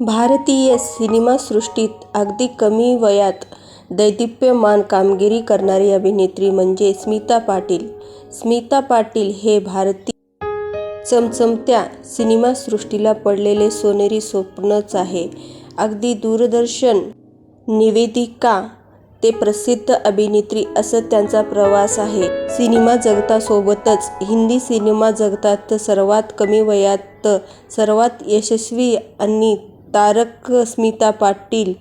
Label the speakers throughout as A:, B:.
A: भारतीय सिनेमासृष्टीत अगदी कमी वयात दैदिप्यमान कामगिरी करणारी अभिनेत्री म्हणजे स्मिता पाटील. स्मिता पाटील हे भारतीय चमचमत्या सिनेमासृष्टीला पडलेले सोनेरी स्वप्नच आहे. अगदी दूरदर्शन निवेदिका ते प्रसिद्ध अभिनेत्री असा त्यांचा प्रवास आहे. सिनेमा जगतासोबतच हिंदी सिनेमा जगतात सर्वात कमी वयात सर्वात यशस्वी आणि तारक स्मिता पाटील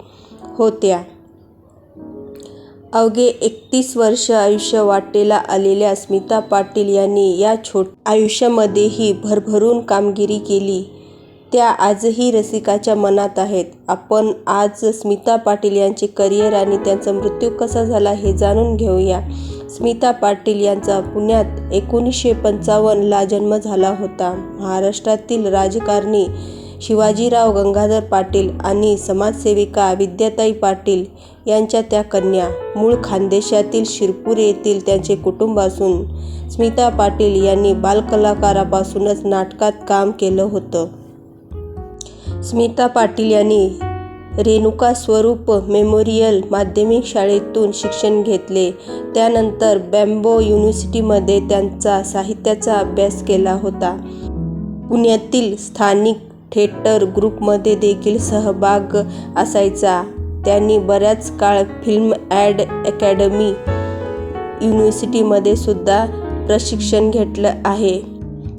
A: होत्या. अवघे एकतीस वर्ष आयुष्य वाटेला आलेल्या स्मिता पाटील यांनी या छोट आयुष्यामध्येही भरभरून कामगिरी केली. त्या आजही रसिकाच्या मनात आहेत. आपण आज स्मिता पाटील यांचे करिअर आणि त्यांचा मृत्यू कसा झाला हे जाणून घेऊया. स्मिता पाटील यांचा पुण्यात एकोणीसशे पंचावन्नला जन्म झाला होता. महाराष्ट्रातील राजकारणी शिवाजीराव गंगाधर पाटील आणि समाजसेविका विद्याताई पाटील यांच्या त्या कन्या. मूळ खानदेशातील शिरपूर येथील त्यांचे कुटुंब असून स्मिता पाटील यांनी बालकलाकारापासूनच नाटकात काम केलं होतं. स्मिता पाटील यांनी रेणुका स्वरूप मेमोरियल माध्यमिक शाळेतून शिक्षण घेतले. त्यानंतर बॅम्बो युनिव्हर्सिटीमध्ये त्यांचा साहित्याचा अभ्यास केला होता. पुण्यातील स्थानिक थिएटर ग्रुपमध्ये देखील सहभाग असायचा. त्यांनी बराच काळ फिल्म ॲड अकॅडमी युनिव्हर्सिटीमध्ये सुद्धा प्रशिक्षण घेतलं आहे.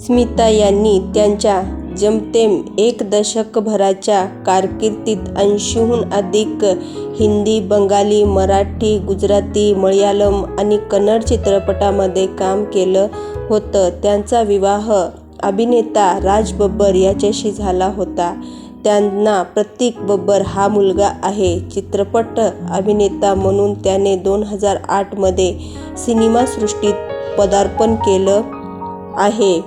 A: स्मिता यांनी त्यांच्या जेमतेम एक दशकभराच्या कारकिर्दीत ऐंशीहून अधिक हिंदी, बंगाली, मराठी, गुजराती, मल्याळम आणि कन्नड चित्रपटांमध्ये काम केलं होतं. त्यांचा विवाह अभिनेता राज बब्बर याच्याशी झाला होता. त्यांना प्रतीक बब्बर हा मुलगा आहे. चित्रपट अभिनेता म्हणून त्याने दोन हजार आठमध्ये सिनेमासृष्टीत पदार्पण केलं आहे.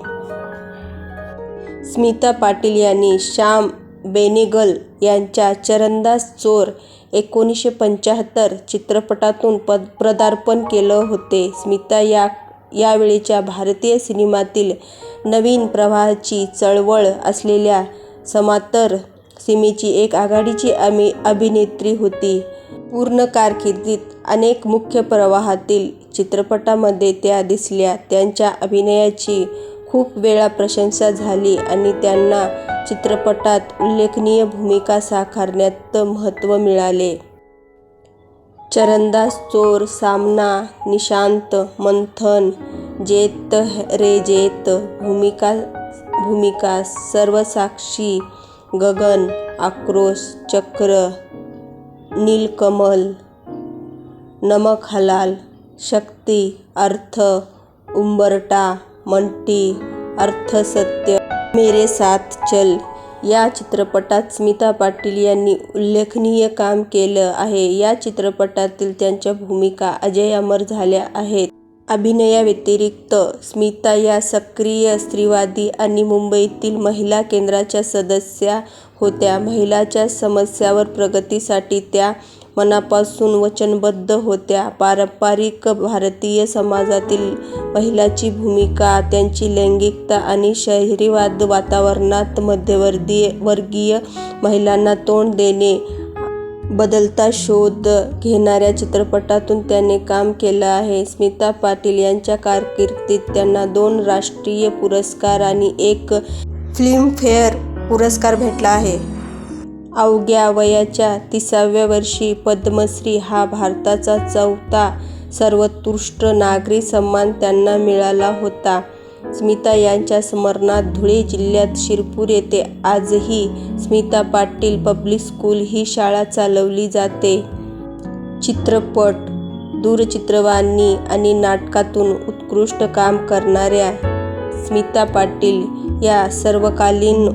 A: स्मिता पाटील यांनी श्याम बेनेगल यांच्या चरणदास चोर एकोणीसशे पंच्याहत्तर चित्रपटातून पद पदार्पण केलं होते. स्मिता या यावेळच्या भारतीय सिनेमातील नवीन प्रवाहाची चळवळ असलेल्या समांतर सिमीची एक आघाडीची अभिनेत्री होती. पूर्ण कारकिर्दीत अनेक मुख्य प्रवाहातील चित्रपटांमध्ये त्या दिसल्या. त्यांच्या अभिनयाची खूप वेळा प्रशंसा झाली आणि त्यांना चित्रपटात उल्लेखनीय भूमिका साकारण्यात महत्त्व मिळाले. चरणदास चोर, सामना, निशांत, मंथन, जेत रे जेत भूमिका, भूमिका सर्वसाक्षी, गगन, आक्रोश, चक्र, नीलकमल, नमक हलाल, शक्ती, अर्थ, उंबरटा मंटी, अर्थसत्य, मेरे साथ चल। या चित्रपटात स्मिता पाटील यांनी उल्लेखनीय काम केलं आहे. या चित्रपटातील त्यांच्या भूमिका अजरामर झाल्या आहेत. अभिनयाव्यतिरिक्त स्मिता या सक्रिय स्त्रीवादी आणि मुंबईतील महिला केंद्राच्या सदस्या होत्या. महिलांच्या समस्यांवर प्रगतीसाठी त्या मनापासून वचनबद्ध होत्या. पारंपरिक भारतीय समाजातील महिलांची भूमिका, त्यांची लैंगिकता आणि शहरीवाद वातावरणात मध्यमवर्गीय महिलांना तोंड देणे, बदलता शोध घेणाऱ्या चित्रपटांतून त्याने काम केलं आहे. स्मिता पाटील यांच्या कारकिर्दीत त्यांना दोन राष्ट्रीय पुरस्कार आणि एक फिल्मफेअर पुरस्कार भेटला आहे. अवघ्या वयाच्या तिसाव्या वर्षी पद्मश्री हा भारताचा चौथा सर्वोत्कृष्ट नागरी सन्मान त्यांना मिळाला होता. स्मिता यांच्या स्मरणार्थ धुळे जिल्ह्यात शिरपूर येथे आजही स्मिता पाटील पब्लिक स्कूल ही शाळा चालवली जाते. चित्रपट, दूरचित्रवाणी आणि नाटकांतून उत्कृष्ट काम करणाऱ्या स्मिता पाटील या सर्वकालीन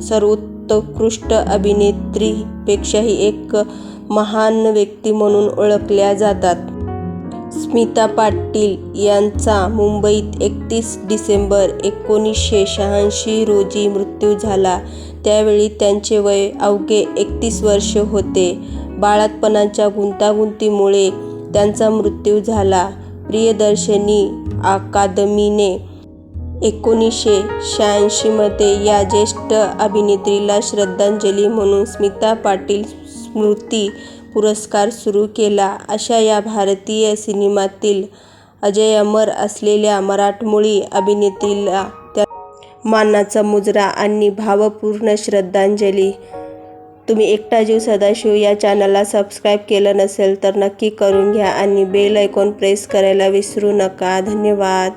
A: सर्वोत्कृष्ट उत्कृष्ट अभिनेत्रीपेक्षाही एक महान व्यक्ती म्हणून ओळखल्या जातात. स्मिता पाटील यांचा मुंबईत एकतीस डिसेंबर एकोणीसशे शहाऐंशी रोजी मृत्यू झाला. त्यावेळी त्यांचे वय अवघे एकतीस वर्ष होते. बाळातपणाच्या गुंतागुंतीमुळे त्यांचा मृत्यू झाला. प्रियदर्शनी अकादमीने एकोणीसशे शहाऐंशीमध्ये या ज्येष्ठ अभिनेत्रीला श्रद्धांजली म्हणून स्मिता पाटील स्मृती पुरस्कार सुरू केला. अशा या भारतीय सिनेमातील अजरामर असलेल्या मराठमोळी अभिनेत्रीला त्या मानाचा मुजरा आणि भावपूर्ण श्रद्धांजली. तुम्ही एकटा जीव सदाशिव या चॅनलला सबस्क्राईब केलं नसेल तर नक्की करून घ्या आणि बेल आयकॉन प्रेस करायला विसरू नका. धन्यवाद.